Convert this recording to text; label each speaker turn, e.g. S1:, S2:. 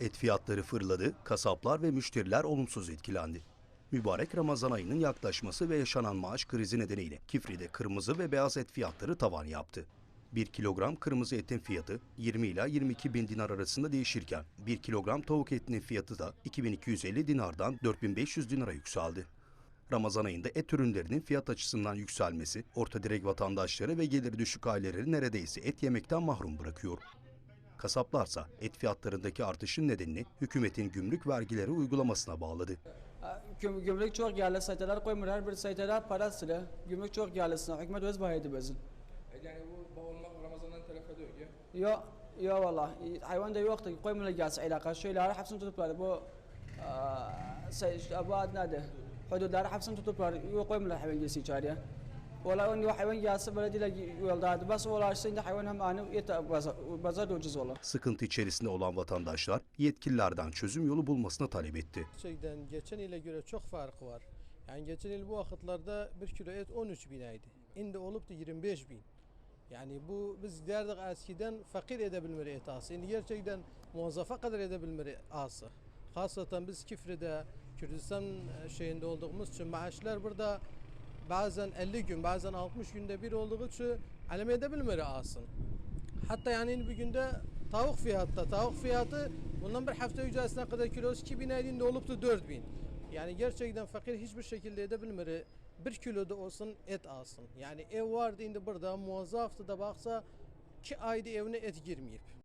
S1: Et fiyatları fırladı, kasaplar ve müşteriler olumsuz etkilendi. Mübarek Ramazan ayının yaklaşması ve yaşanan maaş krizi nedeniyle Kifri'de kırmızı ve beyaz et fiyatları tavan yaptı. 1 kilogram kırmızı etin fiyatı 20 ila 22 bin dinar arasında değişirken 1 kilogram tavuk etinin fiyatı da 2250 dinardan 4500 dinara yükseldi. Ramazan ayında et ürünlerinin fiyat açısından yükselmesi, orta direk vatandaşları ve geliri düşük aileleri neredeyse et yemekten mahrum bırakıyor. Kasaplarsa et fiyatlarındaki artışın nedenini hükümetin gümrük vergileri uygulamasına bağladı.
S2: Güm- Gümrük çok geldi, saytalar koymur, her bir saytada para sıra. Gümrük çok geldi, hükümet öz bahaydı bezin.
S3: Yani bu olmak Ramazan'dan taraf ediyor ya.
S2: Yo, yo valla, hayvan da yoktu, koymurlar gelse ilaka. Şöyle ara hapsini tutuklar, bu say- bu ad nerede? Hududları hapsini tutuklar, yo koymurlar hayvan gelsi içeriye. Onu hayvan gelse belediyeler yolda, bas valla şimdi hayvan hem anı da ucuz valla.
S1: Sıkıntı içerisinde olan vatandaşlar yetkililerden çözüm yolu bulmasını talep etti.
S4: Gerçekten geçen ile göre çok farkı var. Yani geçen yıl bu vakitlarda bir kilo et 13 binaydı. Şimdi olup da 25 bin. Yani bu biz derdik eskiden fakir edebilmeli et ası. Şimdi gerçekten muazzafa kadar edebilmeli ası. Hasatan biz Kifri'de Kürdistan şeyinde olduğumuz için maaşlar burada bazen 50 gün bazen 60 günde bir olduğu için alem edebilmeli asın. Hatta yani bir günde tavuk fiyatta tavuk fiyatı bundan bir hafta öncesine kadar kilosu 2000 elinde olup da 4000. Yani gerçekten fakir hiçbir şekilde edebilmeli. Bir kiloda olsun et alsın. Yani ev vardı şimdi burada muazzaftı da baksa ki ayda evine et girmeyip.